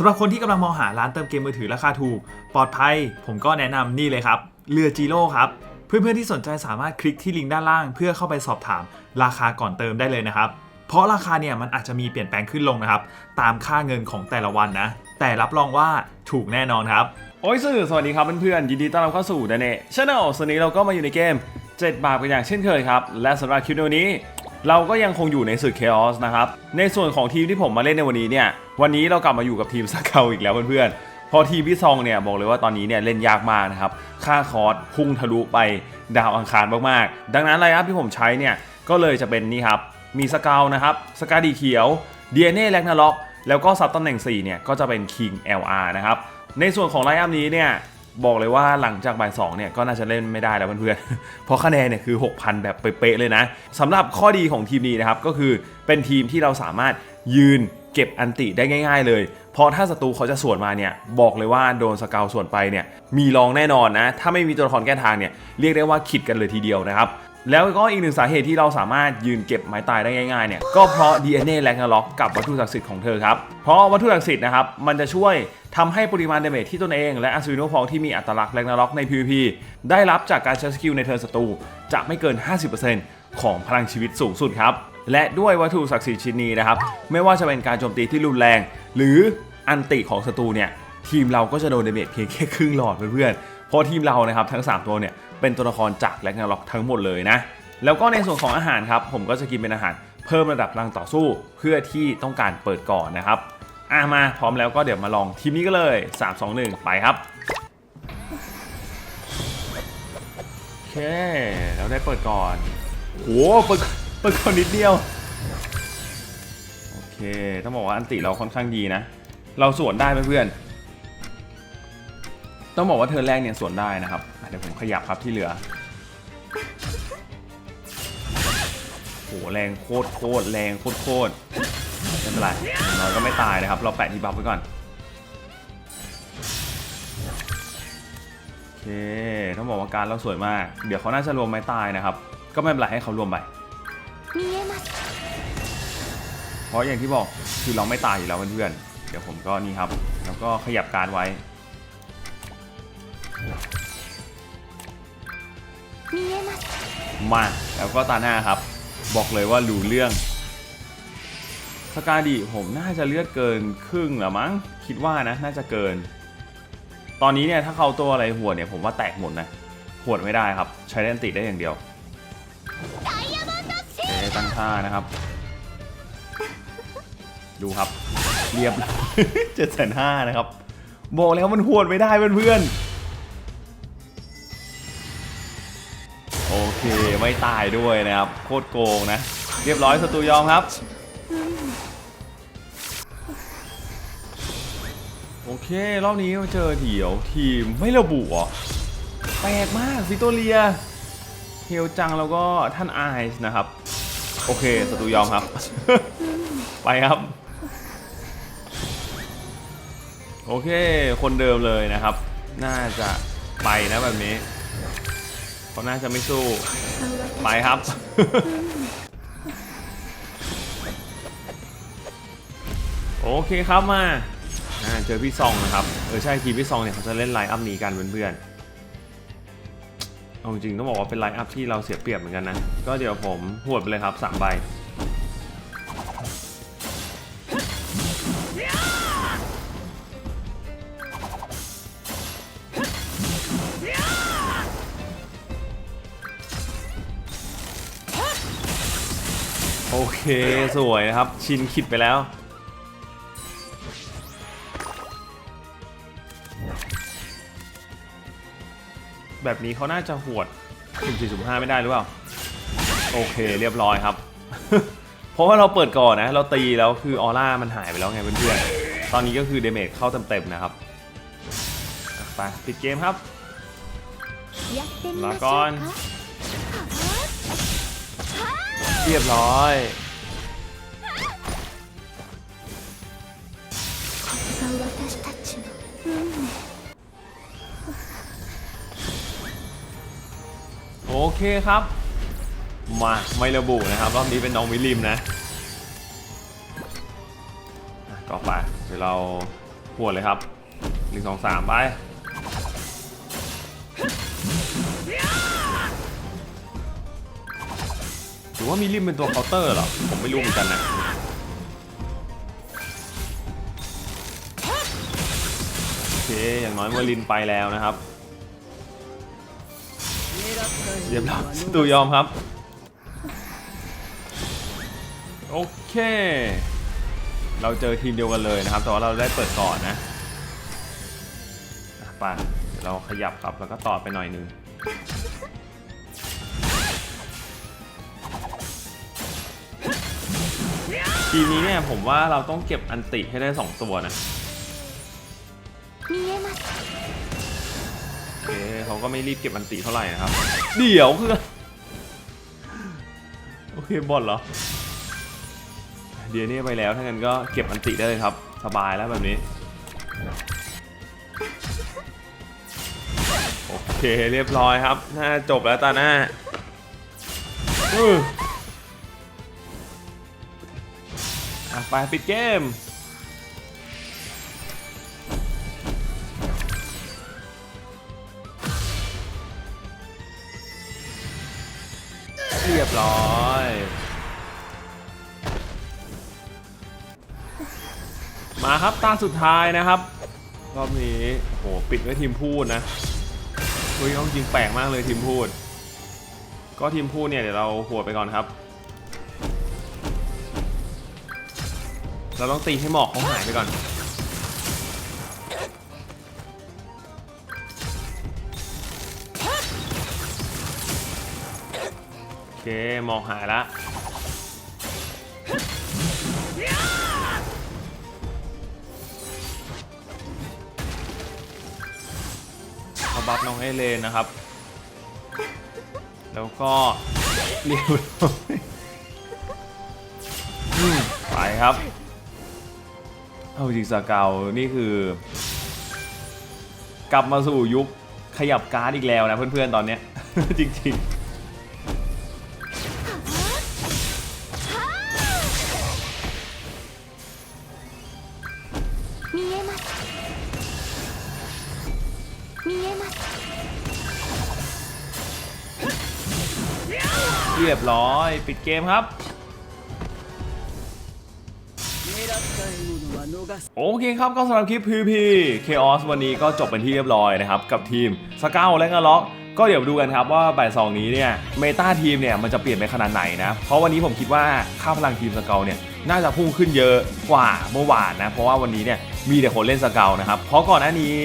สำหรับคนที่กำลังมองหาร้านเติมเกมมือถือราคาถูก ปลอดภัย ผมก็แนะนำนี่เลยครับ เรือจีโร่ครับ เพื่อนๆที่สนใจสามารถคลิกที่ลิงก์ด้านล่าง เพื่อเข้าไปสอบถามราคาก่อนเติมได้เลยนะครับ เพราะราคาเนี่ยมันอาจจะมีเปลี่ยนแปลงขึ้นลงนะครับ ตามค่าเงินของแต่ละวันนะ แต่รับรองว่าถูกแน่นอนครับ โอ้ยสื่อสวัสดีครับเพื่อนๆยินดีต้อนรับเข้าสู่ดนเน่ชาแนลสวนนี้เราก็มาอยู่ในเกม 7 บาทกันอย่างเช่นเคยครับ และสำหรับคลิปในวันนี้ เราก็ยังคงอยู่ในศึก Chaos นะครับ ในส่วนของทีมที่ผมมาเล่นในวันนี้เนี่ย วันนี้เรากลับมาอยู่กับทีมสเกลอีกแล้วเพื่อนๆ พอทีมพี่ซองเนี่ยบอกเลยว่าตอนนี้เนี่ยเล่นยากมากนะครับ ค่าคอร์สพุ่งทะลุไปดาวอังคารมากๆ ดังนั้นไลน์อัพที่ผมใช้เนี่ยก็เลยจะเป็นนี่ครับ มีสเกลนะครับ สกาดีเขียว DNA แลกนาล็อก แล้วก็ซับตำแหน่ง 4 เนี่ยก็จะเป็น King LR นะครับ ในส่วนของไลน์อัพนี้เนี่ย บอกเลยว่าหลังจากบ่าย2เนี่ยก็น่าจะเล่นไม่ได้แล้วเพื่อนๆ เพราะคะแนนเนี่ยคือ 6,000 แบบเป๊ะเลยนะสำหรับข้อดีของทีมนี้นะครับ ก็คือเป็นทีมที่เราสามารถยืนเก็บอันติได้ง่าย ๆ เลย เพราะถ้าศัตรูเขาจะสวนมาเนี่ยบอกเลยว่าโดนสเกลสวนไปเนี่ยมีรองแน่นอนนะ ถ้าไม่มีตัวละครแก้ทางเนี่ยเรียกได้ว่าขิดกันเลยทีเดียวนะครับแล้วก็อีกหนึ่งสาเหตุที่เราสามารถยืนเก็บไม้ตายได้ง่ายๆเนี่ยก็เพราะ DNA แลกนาล็อกกับวัตถุศักดิ์สิทธิ์ของเธอครับ เพราะวัตถุศักดิ์สิทธิ์นะครับมันจะช่วย ทำให้ปริมาณเดเมจที่ตนเองและอัศวินโนพองที่มีอัตลักษณ์แลกนาล็อกใน PVP ได้รับจากการใช้สกิลในเทิร์นศัตรูจะไม่เกิน 50%ของพลังชีวิตสูงสุดครับ และด้วยวัตถุศักดิ์สิทธิ์ชิ้นนี้นะครับ ไม่ว่าจะเป็นการโจมตีที่รุนแรง หรืออันติของศัตรูเนี่ยทีมเราก็จะโดนเดเมจเพียงแค่ครึ่งหลอดเพื่อนๆเพราะทีมเรานะครับทั้งสามตัวเนี่ยเป็นตัวละครจากแลกนาล็อกทั้งหมดเลยนะแล้วก็ในส่วนของอาหารครับผมก็จะกินเป็นอาหารเพิ่มระดับพลังต่อสู้เพื่อที่ต้องการเปิดก่อนนะครับ อะมาพร้อมแล้วก็เดี๋ยวมาลองทีมนี้ก็เลย 3 2 1 ไปครับ โอเคแล้วได้เปิดก่อนโหเปิดเปิดก่อนนิดเดียว โอเคต้องบอกว่าอันติเราค่อนข้างดีนะ เราสวนได้เพื่อนต้องบอกว่าเธอแรกเนี่ยสวนได้นะครับเดี๋ยวผมขยับครับที่เหลือโหแรงโคตรโคตรแรงโคตรโคตร ไม่เป็นไรเราก็ไม่ตายนะครับ เราแปะทีบัฟไว้ก่อน โอเคต้องบอกว่าการเราสวยมาก เดี๋ยวเขาน่าจะรวมไม่ตายนะครับ ก็ไม่เป็นไรให้เขารวมไป เพราะอย่างที่บอกคือเราไม่ตายอยู่แล้วเพื่อนเดี๋ยวผมก็นี่ครับ แล้วก็ขยับการไว้มาแล้วก็ตาหน้าครับ บอกเลยว่ารู้เรื่อง สกาดีผมน่าจะเลือดเกินครึ่งหรือมั้ง คิดว่านะ น่าจะเกิน ตอนนี้เนี่ยถ้าเขาตัวอะไรหัวเนี่ยผมว่าแตกหมดนะหัวไม่ได้ครับ ใช้เล่นติดได้อย่างเดียวตั้งท่านะครับ ดูครับ เรียบเจ็ดแสนห้านะครับ บอกเลยครับมันหวดไม่ได้เพื่อนโอเค ไม่ตายด้วยนะครับ โคตรโกงนะ เรียบร้อยศัตรูยอมครับ เครอบนี้มาเจอเดี่ยวทีมไม่ระบุเหรอแปลกมากวิกตเรียเฮลจังแล้วก็ท่านไอซ์นะครับ โอเคสตูยอมครับ ไปครับ โอเค คนเดิมเลยนะครับ น่าจะไปนะแบบนี้เขาน่าจะไม่สู้ ไปครับ โอเคครับมา อ่าเจอพี่ซองนะครับ เออใช่ทีมพี่ซองเนี่ยเขาจะเล่นไลน์อัพนี้กันเพื่อนๆเอาจริงต้องบอกว่าเป็นไลน์อัพที่เราเสียเปรียบเหมือนกันนะ ก็เดี๋ยวผมหวดไปเลยครับสามใบโอเค สวยนะครับ ชินคิดไปแล้ว แบบนี้เขาน่าจะหวดสุ่มสี่สุ่มห้าไม่ได้หรือเปล่า โอเคเรียบร้อยครับ เพราะว่าเราเปิดก่อนนะ เราตีแล้วคือออร่ามันหายไปแล้วไงเพื่อนๆ ตอนนี้ก็คือเดเมจเข้าเต็มๆนะครับ ไปปิดเกมครับลาก่อน เรียบร้อย เคครับ มาไม่ระบุนะครับรอบนี้เป็นน้องวิลิมนะอะต่อไปเดี๋ยวเราหัวดเลยครับหนึ่งสองสามไปหรือว่ามีริมเป็นตัวเคาน์เตอร์เหรอ ผมไม่รู้เหมือนกันนะโอเค อย่างน้อยเมอร์ลินไปแล้วนะครับ เรียบร้อยสตูยอมครับ โอเค เราเจอทีมเดียวกันเลยนะครับ แต่ว่าเราได้เปิดก่อนนะป่ะเราขยับครับแล้วก็ต่อไปหน่อยนึงทีนี้เนี่ยผมว่าเราต้องเก็บอันติให้ได้ 2 ตัวนะ เคเขาก็ไม่รีบเก็บอันติเท่าไหร่นะครับ เดี๋ยวคือโอเคบอลเหรอ เดี๋ยวนี้ไปแล้วถ้างั้นก็เก็บอันติได้เลยครับ สบายแล้วแบบนี้ โอเคเรียบร้อยครับ น่าจบแล้วตาหน้าอะไปปิดเกม ร้อยมาครับตาสุดท้ายนะครับรอบนี้โหปิดด้วยทีมพูดนะเฮ้ยเอาจริงแปลกมากเลยทีมพูด ก็ทีมพูดเนี่ยเดี๋ยวเราหัวไปก่อนครับ เราต้องตีให้หมอกเขาหายไปก่อน เคมอกหายละเขาบัฟน้องเอเลนนะครับ แล้วก็เรียบร้อยอืมไปครับ เอาจริงสเกาวนี่คือ กลับมาสู่ยุคขยับการ์ดอีกแล้วนะเพื่อนๆตอนเนี้ย จริงๆ เรียบร้อย ปิดเกมครับ โอเคครับก็สำหรับคลิป PVP Chaos วันนี้ก็จบเป็นที่เรียบร้อยนะครับ กับทีมสเกลและก็ล็อกก็เดี๋ยวดูกันครับว่าบ่ายสองนี้เนี่ยเมตาทีมเนี่ยมันจะเปลี่ยนไปขนาดไหนนะ เพราะวันนี้ผมคิดว่าค่าพลังทีมสเกลเนี่ยน่าจะพุ่งขึ้นเยอะกว่าเมื่อวานนะ เพราะว่าวันนี้เนี่ยมีแต่คนเล่นสเกลนะครับ เพราะก่อนหน้านี้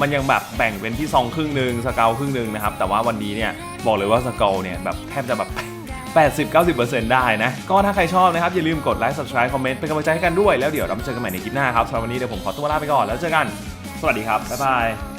มันยังแบบแบ่งเป็นที่ซองครึ่งหนึ่งสเกลครึ่งหนึ่งนะครับ แต่ว่าวันนี้เนี่ยบอกเลยว่าสเกลเนี่ยแบบแทบจะแบบ80-90%ได้นะ ก็ถ้าใครชอบนะครับ อย่าลืมกดไลค์ subscribe คอมเมนต์เป็นกำลังใจให้กันด้วย แล้วเดี๋ยวเรามาเจอกันใหม่ในคลิปหน้าครับสำหรับวันนี้เดี๋ยวผมขอตัวลาไปก่อนแล้วเจอกัน สวัสดีครับ บ๊ายบาย